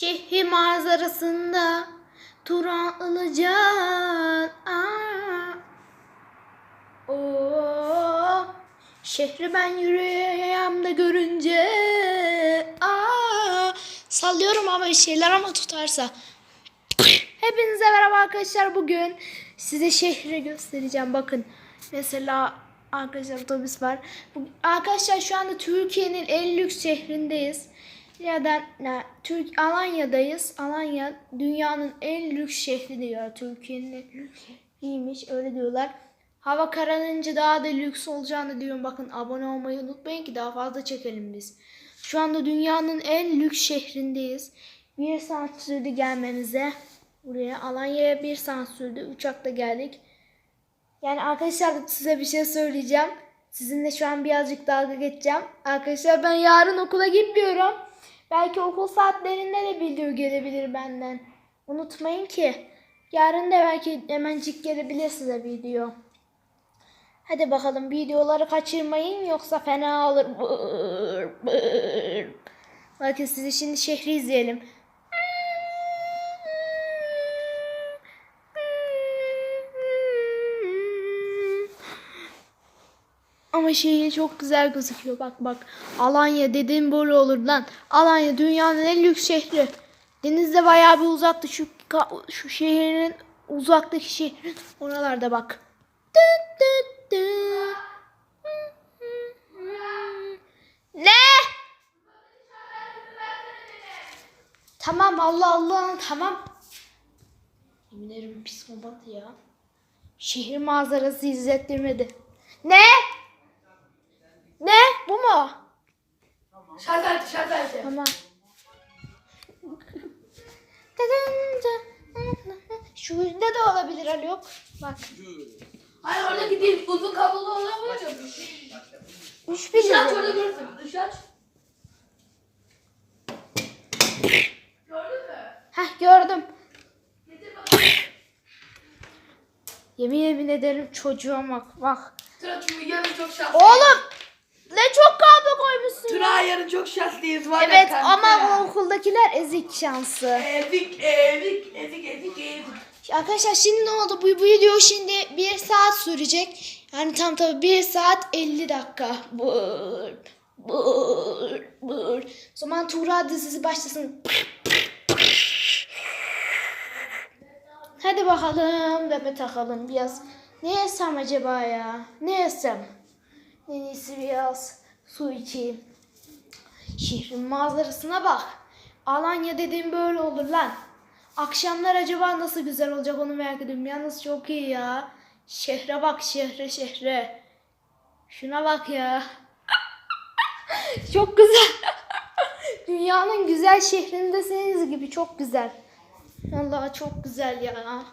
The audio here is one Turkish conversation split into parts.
Şehri manzarasında Turan Ilıcan. Şehri ben yüreğimde görünce Aa. Sallıyorum ama bir şeyler ama tutarsa. Hepinize merhaba arkadaşlar. Bugün size şehri göstereceğim. Bakın mesela arkadaşlar otobüs var. Arkadaşlar şu anda Türkiye'nin en lüks şehrindeyiz ya da ne, Türk Alanya'dayız Alanya dünyanın en lüks şehri diyor Türkiye'nin en lüks şehriymiş öyle diyorlar hava kararınca daha da lüks olacağını diyorum bakın abone olmayı unutmayın ki daha fazla çekelim biz şu anda dünyanın en lüks şehrindeyiz bir saat sürdü gelmemize. Buraya Alanya'ya bir saat sürdü. Uçakla geldik. Yani arkadaşlar size bir şey söyleyeceğim. Sizinle şu an birazcık dalga geçeceğim. Arkadaşlar ben yarın okula gitmiyorum. Belki okul saatlerinde de video gelebilir benden. Unutmayın ki. Yarın da belki hemencik gelebilir size video. Hadi bakalım videoları kaçırmayın yoksa fena olur. Bakın size şimdi şehri izleyelim. Ama şehir çok güzel gözüküyor. Bak bak. Alanya dediğim böyle olur lan. Alanya dünyanın en lüks şehri. Denizde bayağı bir uzaktı şu şu şehrin uzaktaki şehrin oralarda bak. Dıt dıt dıt. Ne? Tamam Allah Allah tamam. Yemin ederim psikopat ya. Şehir manzarası izlettirmedi. Ne? Ne? Bu mu? Şarj aleti, şarj aleti. Tamam. Şurada da olabilir Haluk. Bak. Hayır oradaki değil, uzun kablolu olan var ya. Üç Dışarı aç bir orada görürsün. Dışarı aç. Gördün mü? Heh gördüm. Yemin yemin ederim çocuğa bak. Bak. Tıra çünkü yarın çok şanslı. Oğlum ne çok kablo koymuşsun. Tıra yarın çok şanslıyız var ya Evet kanka. ama o okuldakiler ezik şansı. Ezik, ezik, ezik, ezik, ezik. Arkadaşlar şimdi ne oldu? Bu, bu video şimdi bir saat sürecek. Yani tam tabi bir saat 50 dakika. Bır, bır, bır. O zaman Tuğra dizisi başlasın. Hadi bakalım depe takalım biraz. Ne yesem acaba ya? Ne yesem? En iyisi biraz su içeyim. Şehrin manzarasına bak. Alanya dediğim böyle olur lan. Akşamlar acaba nasıl güzel olacak onu merak ediyorum. Yalnız çok iyi ya. Şehre bak şehre şehre. Şuna bak ya. çok güzel. Dünyanın güzel şehrindesiniz gibi çok güzel. Allah çok güzel ya.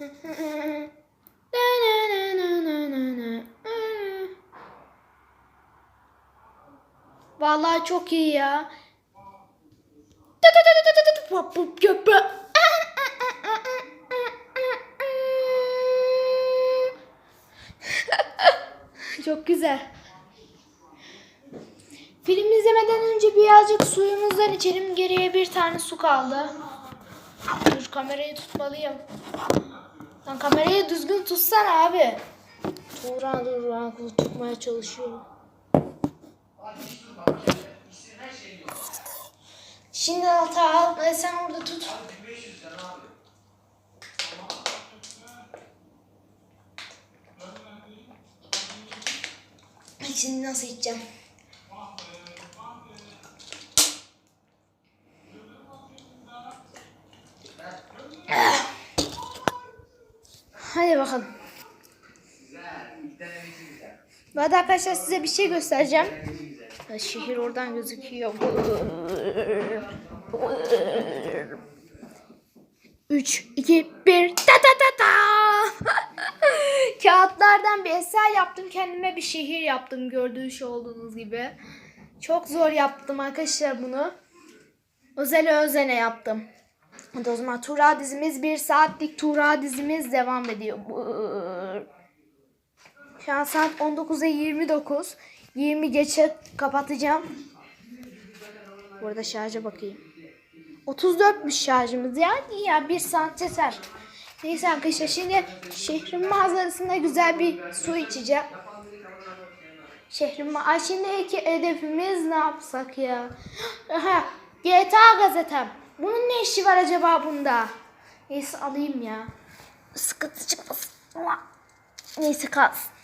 Vallahi çok iyi ya. Çok güzel. Film izlemeden önce birazcık suyumuzdan içelim. Geriye bir tane su kaldı. Dur kamerayı tutmalıyım. Lan kamerayı düzgün tutsana abi. Tuğra dur ben tutmaya çalışıyorum. Şimdi altı al. e, Sen orada tut. Şimdi nasıl içeceğim? Ah. Hadi bakalım. Arada arkadaşlar size bir şey göstereceğim. Şehir oradan gözüküyor. 3, 2, 1. Ta ta ta ta. Kağıtlardan bir eser yaptım. Kendime bir şehir yaptım gördüğünüz olduğunuz gibi. Çok zor yaptım arkadaşlar bunu. Özele özene yaptım. Hadi o zaman Tura dizimiz bir saatlik Tura dizimiz devam ediyor. Şu an saat 19'a 29. 20 geçe kapatacağım. Burada şarja bakayım. 34'müş şarjımız ya. Ya bir saat yeter. Neyse arkadaşlar şimdi şehrin manzarasında güzel bir su içeceğim. Şehrin Ay şimdiki hedefimiz ne yapsak ya? Aha, GTA gazetem. Bunun ne işi var acaba bunda? Neyse alayım ya. Sıkıntı çıkmasın. Neyse kalsın.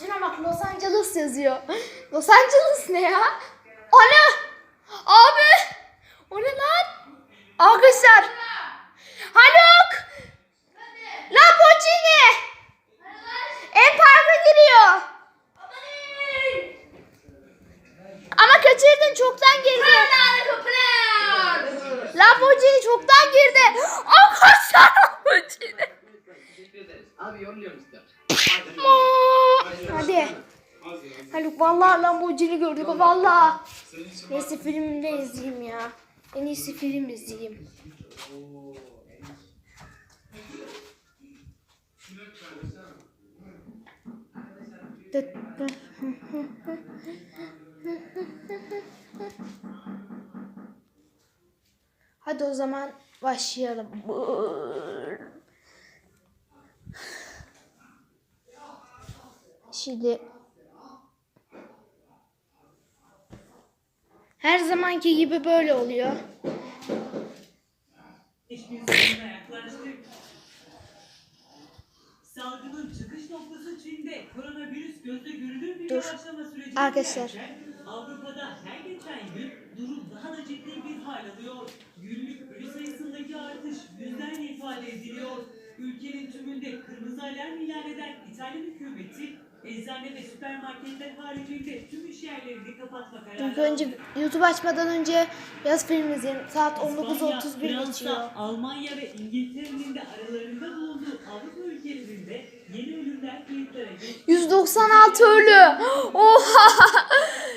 Şuna bak Los Angeles yazıyor. Los Angeles ne ya? Ana! Abi! O ne lan? Arkadaşlar. Haluk! Lamborghini! En parka giriyor. Ama kaçırdın çoktan girdi. Lamborghini çoktan girdi. Arkadaşlar Lamborghini. Abi yolluyorum size. Hadi. Haluk vallahi Lamborghini gördük vallahi. Neyse filmde izleyeyim ya. En iyisi film izleyeyim. Hadi o zaman başlayalım. Şimdi her zamanki gibi böyle oluyor. Salgının çıkış noktası Çin'de koronavirüs gözle görülür bir Dur. yavaşlama süreci Arkadaşlar. Avrupa'da her geçen gün durum daha da ciddi bir hal alıyor. Günlük ölü sayısındaki artış yüzlerle ifade ediliyor. Ülkenin tümünde kırmızı alarm ilan eden İtalyan hükümeti eczane ve süpermarketler haricinde tüm iş yerlerini kapatma kararı İlk önce YouTube açmadan önce yaz film izleyelim. Saat İspanya, 19.31 Fransa, geçiyor. Almanya ve İngiltere'nin de aralarında bulunduğu Avrupa ülkelerinde yeni ölümler kayıtlara geçti. 196 ölü. Oha!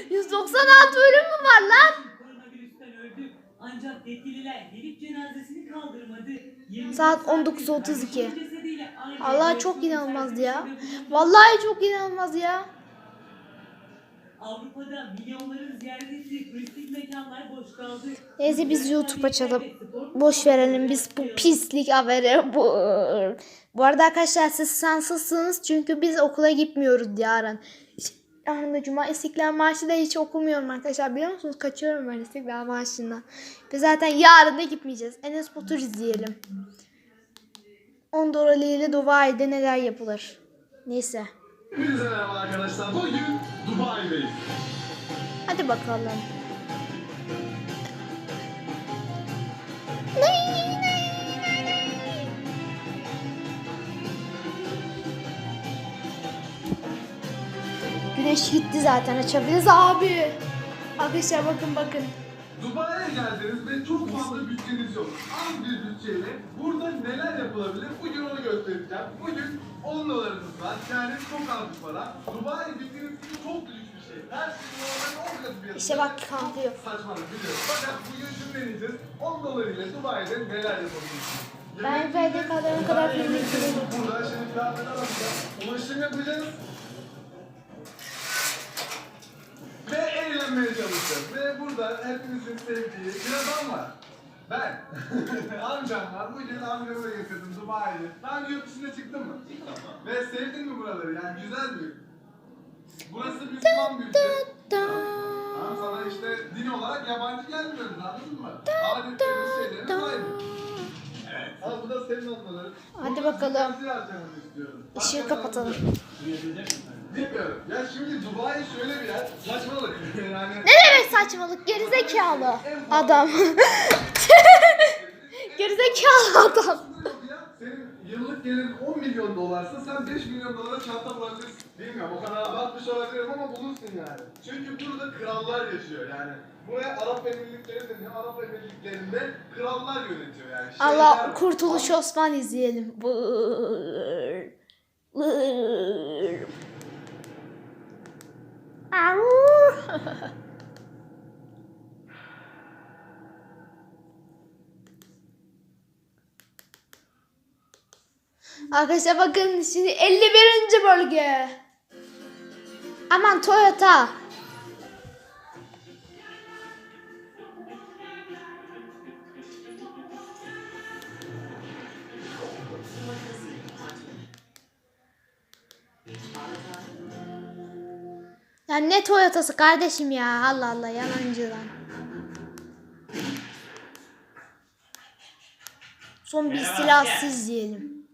196 ölü mü var lan? Ancak yetkililer gelip cenazesini kaldırmadı. 24 Saat saat 19.32. kardeşinin cesediyle aynı Allah çok oturan inanılmaz ya. Vallahi çok inanılmaz ya. Avrupa'da milyonların ziyaret ettiği turistik mekanlar boş kaldı. Neyse biz YouTube açalım. Boş verelim biz bu pislik haberi. Bu. Bu arada arkadaşlar siz sansızsınız çünkü biz okula gitmiyoruz yarın. Yarın Cuma İstiklal Marşı da hiç okumuyorum arkadaşlar. Biliyor musunuz? Kaçıyorum ben İstiklal Marşı'ndan. Ve zaten yarın da gitmeyeceğiz. Enes Batur izleyelim. 10 dolar ile Dubai'de neler yapılır. Neyse. Hadi bakalım. Güneş gitti zaten açabiliriz abi. Arkadaşlar bakın bakın. Dubai'ye geldiniz ve çok fazla bütçeniz yok. Az bir bütçeyle burada neler yapılabilir? Bugün onu göstereceğim. Bugün 10 dolarınız var. Yani çok az bir para. Dubai bildiğiniz gibi çok lüks bir şey. Her şey normalde 10 katı fiyatı. İşte bak kalkıyor. Saçmalık biliyorum. Fakat bugün şunu deneyeceğiz. 10 dolar ile Dubai'de neler yapabilirsiniz? Ben verdiği kadarına kadar film izledim. Burada şimdi kıyafetler alacağız. Ulaşım yapacağız. Eğlenmeye çalışacağız. Ve burada hepimizin sevdiği bir adam var. Ben. Amcam var. Bugün amcamı getirdim Dubai'ye. Daha önce yurt dışına çıktın mı? Ve sevdin mi buraları? Yani güzel bir Burası Müslüman bir ülke. Tamam sana işte din olarak yabancı gelmiyoruz anladın mı? Adetlerimiz şeylerimiz aynı. Evet. Al bu da senin onların. Hadi bakalım. Işığı kapatalım. Bilmiyorum. Ya şimdi Dubai şöyle bir yer. Saçmalık. yani Ne demek saçmalık? Gerizekalı adam. Gerizekalı adam. senin yıllık gelirin 10 milyon dolarsa sen 5 milyon dolara çanta bulabilirsin. Bilmiyorum o kadar abartmış olabilirim ama bulursun yani. Çünkü burada krallar yaşıyor yani. Buraya Arap Emirlikleri deniyor. Arap Emirlikleri'nde krallar yönetiyor yani. Şeyler Allah. Kurtuluş Osman izleyelim. Vır. Au. Arkadaşlar bakın şimdi 51. bölge. Aman Toyota. Ne Toyota'sı kardeşim ya. Allah Allah yalancı lan. Son bir silahsız diyelim.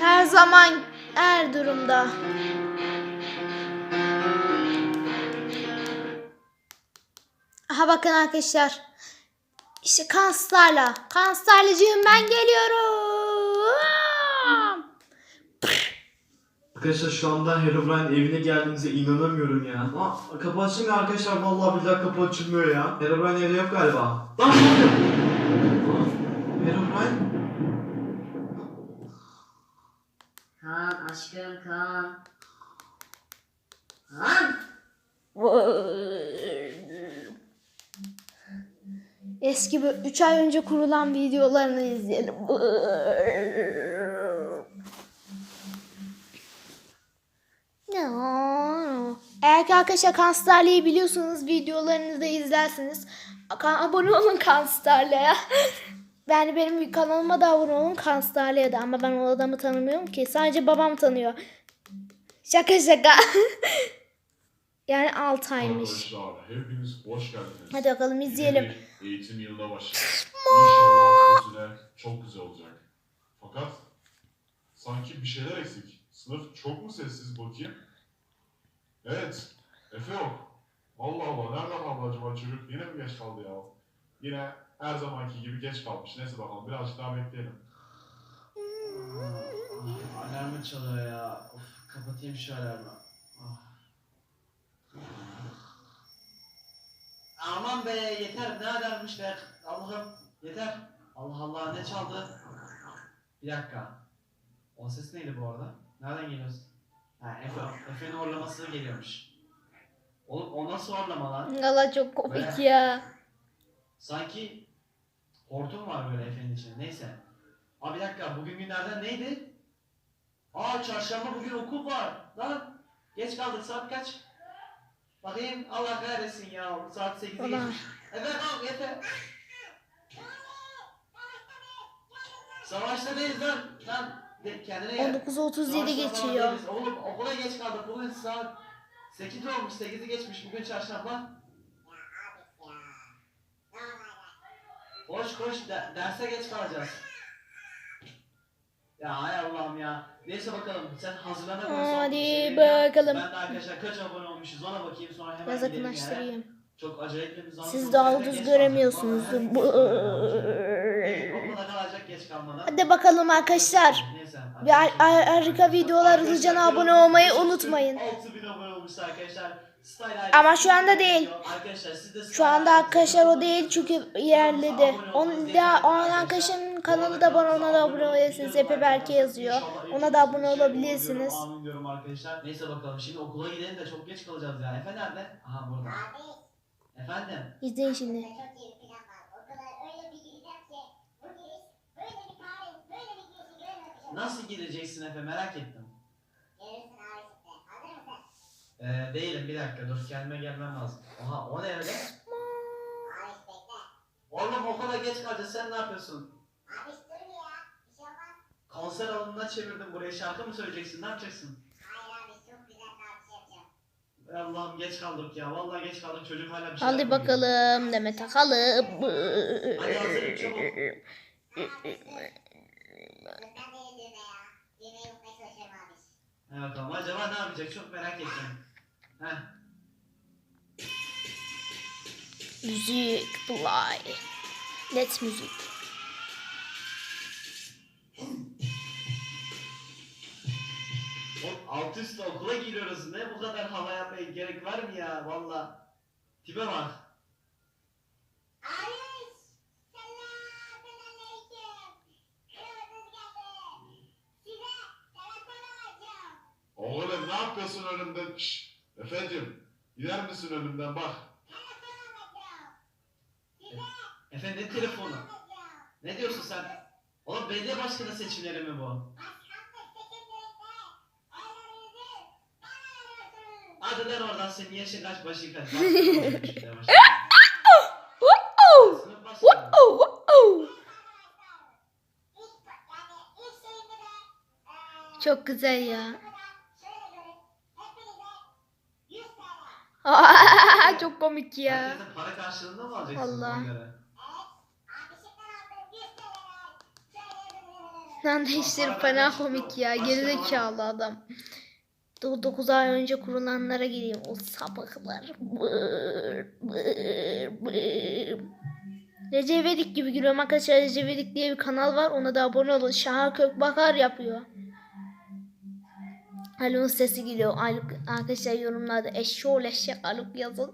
Her zaman her durumda. Aha bakın arkadaşlar. İşte Kanslarla. Kanslarlıcığım ben geliyorum. Arkadaşlar şu anda Herobrine evine geldiğimize inanamıyorum ya. Aa, kapı açılmıyor arkadaşlar. Vallahi billahi kapı açılmıyor ya. Herobrine evde yok galiba. Lan ne oluyor? Herobrine? Kaan aşkım Kaan. Kaan. Eski 3 ay önce kurulan videolarını izleyelim. No. Eğer ki arkadaşlar Kanstarlı'yı biliyorsanız videolarını da izlersiniz. Abone olun Kanstarlı'ya. Yani benim kanalıma da abone olun Kanstarlı'ya da ama ben o adamı tanımıyorum ki. Sadece babam tanıyor. Şaka şaka. yani 6 aymış. Hepiniz hoş geldiniz. Hadi bakalım izleyelim. Yeni eğitim yılına başladık. İnşallah bu sene çok güzel olacak. Fakat sanki bir şeyler eksik. Sınıf çok mu sessiz bakayım? Evet, Efe yok. Allah Allah, nereden kaldı acaba çocuk? Yine mi geç kaldı ya? Yine her zamanki gibi geç kalmış. Neyse bakalım, birazcık daha bekleyelim. Alarmı çalıyor ya. Of, kapatayım şu alarmı. Ah. Aman be yeter ne alarmmış be. Allah'ım yeter. Allah Allah ne çaldı? Bir dakika. O ses neydi bu arada? Nereden geliyorsun? Ha Efe, Efe'nin horlaması geliyormuş. Oğlum o nasıl horlama lan? Allah çok komik ya. Sanki hortum var böyle Efe'nin içinde. Neyse. Aa bir dakika bugün günlerden neydi? Aa çarşamba bugün okul var. Lan geç kaldık saat kaç? Bakayım Allah kahretsin ya saat 8'i Ulan. geçmiş. Efe kalk Efe. Savaşta değiliz lan. Lan kendine gel. 19.37 Savaşta falan geçiyor. Oğlum okula geç kaldık. Bugün saat 8 olmuş 8'i geçmiş bugün çarşamba. Koş koş de- derse geç kalacağız. Ya hay Allah'ım ya. Neyse bakalım sen hazırlana kadar son Hadi yap. bakalım. Ben de arkadaşlar kaç abone olmuşuz ona bakayım sonra hemen Biraz yakınlaştırayım. Çok acayip bir zaman. Siz daha ucuz göremiyorsunuz. Kalacak geç kalmadan. Hadi bakalım arkadaşlar. Neyse. Bir har- har- harika videolar hızlıca abone olmayı unutmayın. 6000 abone olmuş arkadaşlar. Style Ama şu anda değil. Arkadaşlar siz de Şu anda arkadaşlar o değil çünkü ilerledi. Onun da onun arkadaşın kanalı da var ona da abone olabilirsiniz. Epe Berke yazıyor. Ona da abone olabilirsiniz. Amin diyorum arkadaşlar. Neyse bakalım şimdi okula gidelim de çok geç kalacağız ya. Efe nerede? Aha burada. Efendim? İzleyin şimdi. Çok iyi bir plan var. O kadar öyle bir gireceğim ki bu giriş böyle bir tarih, böyle bir girişi görmemişim. Nasıl gireceksin Efe merak ettim. Görürsün abi işte. Hazır mısın? Ee, değilim bir dakika dur kendime gelmem lazım. Aha o ne öyle? Abi işte bekle. Oğlum okula geç kalacağız sen ne yapıyorsun? Abi işte dur ya. Bir şey olmaz. Konser alanına çevirdim buraya şarkı mı söyleyeceksin ne yapacaksın? Hayır abi çok güzel tartışma yapacağım. Ey Allah'ım geç kaldık ya vallahi geç kaldık çocuk hala bir şey Hadi bakalım deme takalım. Hadi hazırım çabuk. Ben abi işte. He bakalım acaba ne yapacak çok merak ettim. Heh. Müzik play. Let's müzik. Oğlum alt üstte okula giriyoruz. Ne bu kadar hava yapmaya gerek var mı ya valla. Tipe bak. Abi. Selamünaleyküm. Kırmızı geldi. Size telefon alacağım. Oğlum ne yapıyorsun önümden? Şşş, efendim, gider misin önümden bak. Telefon alacağım. Size Efe ne telefonu? Ne diyorsun sen? Oğlum belediye başkanı seçimleri mi bu? Hadi lan oradan senin yaşın kaç başın kaç. Çok güzel ya. bu kadar çok komik ya. Herkesten para karşılığında mı alacaksınız Allah. ona göre? Abişimden aldığım 100 TL. Şöyle Lan işleri fena komik ya. Gerizekalı adam. 9 ay önce kurulanlara gireyim. O sapıklar. Bır, bır, bır. Recep İvedik gibi gülüyorum arkadaşlar. Recep İvedik diye bir kanal var. Ona da abone olun. Şaha Kökbakar yapıyor. Haluk'un sesi geliyor. Haluk, arkadaşlar yorumlarda eşşoğlu eşek Haluk yazın.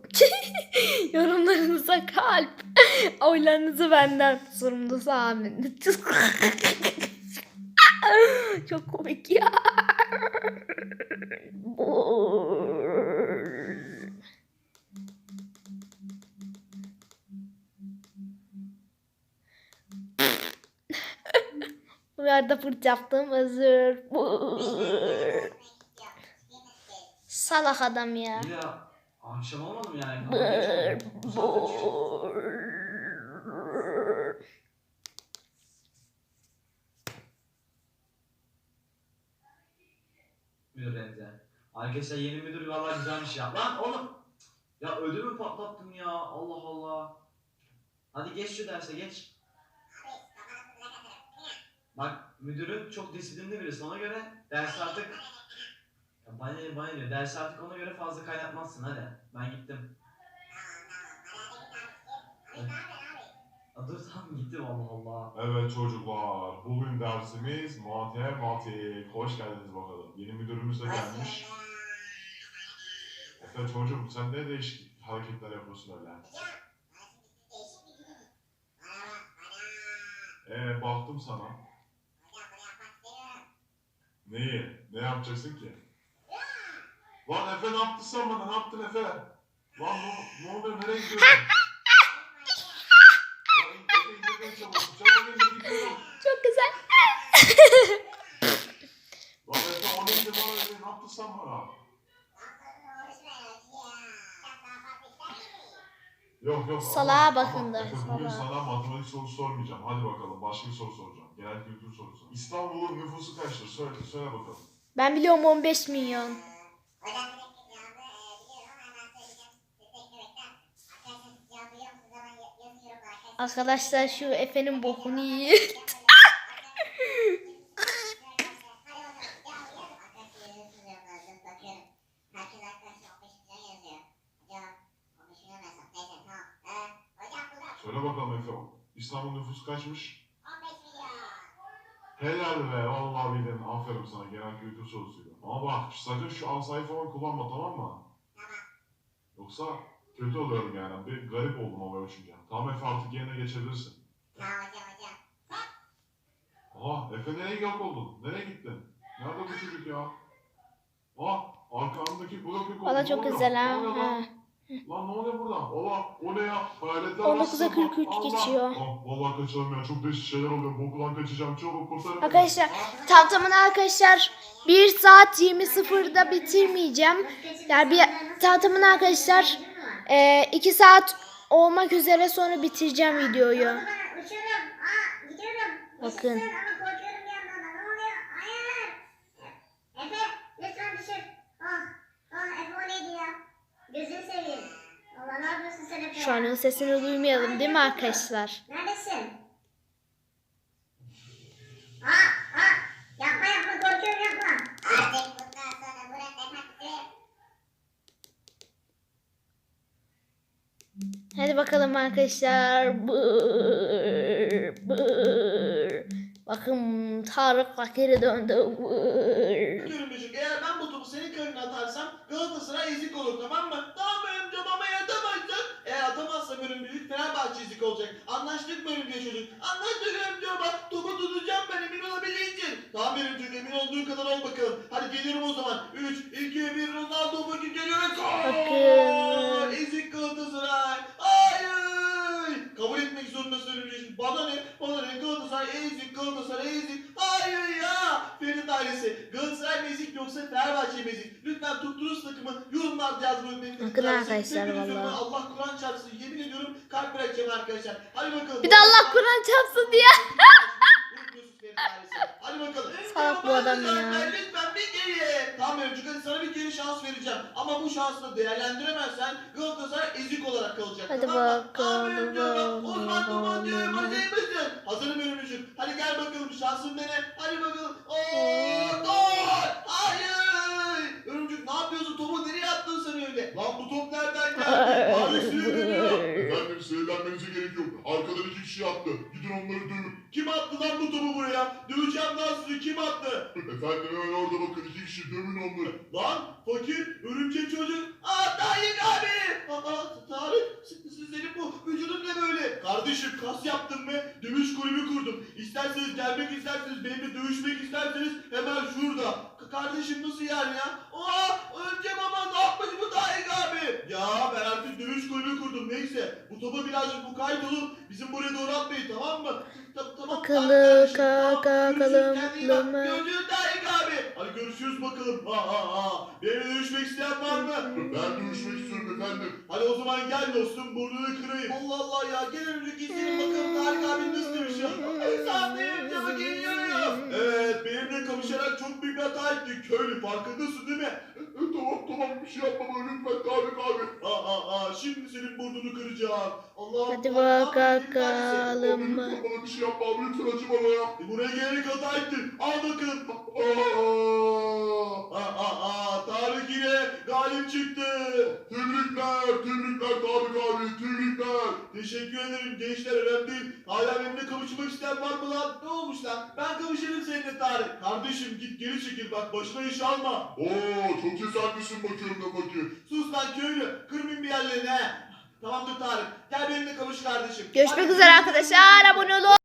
Yorumlarınıza kalp. Oylarınızı benden. Sorumlusu amin. Çok komik ya. Bu arada fırt yaptım özür. Salak adam ya. Ya akşam olmadı mı yani? Saatte çıkıyor. Müdür. Arkadaşlar yeni müdür valla güzelmiş ya. Lan oğlum. Ya ödümü patlattın ya. Allah Allah. Hadi geç şu derse geç. Bak müdürün çok disiplinli birisi. Ona göre ders artık... Ya bana ne bana ne. Ders artık ona göre fazla kaynatmazsın hadi. Ben gittim. Dur tamam gittim Allah Allah. Evet çocuklar, bugün dersimiz matematik. Hoş geldiniz bakalım. Yeni müdürümüz de gelmiş. Efe çocuğum sen ne değişik hareketler yapıyorsun öyle? Ee baktım sana. Neyi? Ne yapacaksın ki? Lan Efe ne yaptın sen bana? Ne yaptın Efe? Lan ne, ne oluyor? Nereye gidiyorsun? Lan Efe indir beni çabuk. Çabuk indir gidiyorum. Çok güzel. Lan Efe o neydi bana öyle? Ne yaptın sen bana? Yok yok. Salağa ama- bakın ama da, Efe bugün sana matematik sorusu sormayacağım. Hadi bakalım başka bir soru soracağım. Genel kültür sorusu. İstanbul'un nüfusu kaçtır? Söyle, söyle bakalım. Ben biliyorum 15 milyon. Hocam bir dakika cevabı e, biliyorum ama hemen söyleyeceğim. Siz bekle bekle. Arkadaşlar siz cevabı biliyor musunuz? Hemen ya- yazıyorum arkadaşlar. Şu Efe'nin bokunu yiyin. Söyle bakalım Efe. İstanbul nüfusu kaçmış? Helal be. Vallahi bildin. Aferin sana genel kültür sorusuydu. Ama bak sakın şu asayı falan kullanma tamam mı? Yoksa kötü oluyorum yani. Bir garip oldum ama uçunca. Tamam Efe artık yerine geçebilirsin. Aha Efe nereye yok oldun? Nereye gittin? Nerede bu çocuk ya? Aa arkamdaki blok yok oldu. Valla Ne çok oluyor? güzel Ne ha. lan? Lan ne oluyor burada? Allah o ne ya? Hayaletler 19'a arasında- 43 Allah! geçiyor. Ah, vallahi kaçalım ya. Çok değişik şeyler oluyor. Bokudan kaçacağım. Çabuk kurtarın. beni. Arkadaşlar tam tamına arkadaşlar 1 saat 20.00'da bitirmeyeceğim. Yani bir tam tamına arkadaşlar 2 saat olmak üzere sonra bitireceğim videoyu. Bakın. Düşür. Ah. Ah? Şu an onun sesini duymayalım değil mi arkadaşlar? Neredesin? Aa, aa. Yapma yapma korkuyorum yapma. Artık bundan sonra burada takdir. Hadi bakalım arkadaşlar. Bır, bır. Bakın Tarık fakiri döndü. Bır. Görümcük eğer ben bu topu senin karnına atarsam Galatasaray ezik olur tamam mı? Tamam Örümcük ama ya atamazsan. Eğer atamazsam Örümcük Fenerbahçe ezik olacak. Anlaştık mı Örümcük çocuk? Anlaştık Örümcük bak topu tutacağım ben emin olabildiğin Tamam Örümcük emin olduğun kadar ol bakalım. Hadi geliyorum o zaman. 3, 2, 1 Ronaldo bakın geliyorum. Gol! Bakın. Ezik Galatasaray. Hayır. Kabul etmek zorundasın Örümcük. Bana ne? Bana ne? Galatasaray ezik Galatasaray ezik. Hayır ya. Ferit ailesi. Galatasaray mı ezik yoksa Fenerbahçe mi ezik? Lütfen tuttuğunuz takımı yorumlarda yazmayı unutmayın. Bakın arkadaşlar vallahi. Allah Kur'an çarpsın. Yemin ediyorum kalp bırakacağım arkadaşlar. Hadi bakalım. Bir de Allah Kur'an çarpsın diye. Hadi bakalım. Salak bu adam ya. Tamam hadi sana bir geri şans vereceğim. Ama bu şansı da değerlendiremezsen Galatasaray Hadi tamam mı? bakalım, Aferin canım. Osman Duman diyorum. Hazır mısın? Hazırım ölümcül. Hadi gel bakalım şansın dene. Hadi bakalım. Oo, gol! Hayır! Örümcük ne yapıyorsun? Topu nereye attın sen öyle? Lan bu top nereden geldi? Abi sinirleniyor. Efendim sinirlenmenize gerek yok. Arkadan iki kişi attı. Gidin onları dövün. Kim attı lan bu topu buraya? Döveceğim lan sizi. Kim attı? Efendim hemen orada bakın iki kişi dövün onları. Lan fakir, örümcek çocuk. Aa Tayyip abi. Aa Tarık, senin bu vücudun ne böyle? Kardeşim kas yaptım ve dövüş kulübü kurdum. İsterseniz gelmek isterseniz, benimle dövüşmek isterseniz hemen şurada. Kardeşim nasıl yani ya? Aa öleceğim ama ne yapmış bu Tayyip abi? Ya ben artık dövüş kulübü kurdum neyse. Bu topa birazcık mukayyet olun. Bizim buraya doğru atmayın tamam mı? Ta- tamam. Kardeşim, ka- ka- kalım. Görüşürüz Tayyip abi. Hadi görüşürüz bakalım. Ha ha ha. Benimle dövüşmek isteyen var mı? Ben dövüşmek istiyorum efendim. Hadi o zaman gel dostum burnunu kırayım. Allah Allah ya gel önce izleyelim bakalım Tarık abi nasıl dövüşüyor. Efsaneyim canı geliyor. Evet benimle kavuşarak çok büyük bir hata ettik. Köylü farkındasın değil mi? Tamam bir şey yapmam lütfen Tarık abi. Aa aa aa şimdi senin burnunu kıracağım. Allah'ım. Hadi Allah'ım, bakalım. Allah'ım, Lütfen bana bir şey yapma abi lütfen acı bana ya. E, Buraya gelerek hata ettin. Al bakalım. Aa, Aa aa aa Tarık yine galip çıktı. tebrikler tebrikler Tarık abi tebrikler. Teşekkür ederim gençler önemli değil. Hala benimle kavuşmak isteyen var mı lan? Ne olmuş lan? Ben kavuşurum seninle Tarık. Kardeşim git geri çekil bak başına iş alma. Oo çok cesaretlisin bakıyorum da fakir. Sus lan köylü. Kırmayın bir yerlerini he. Tamamdır Tarık. Gel benimle kavuş kardeşim. Görüşmek Hadi. üzere arkadaşlar. Abone olun.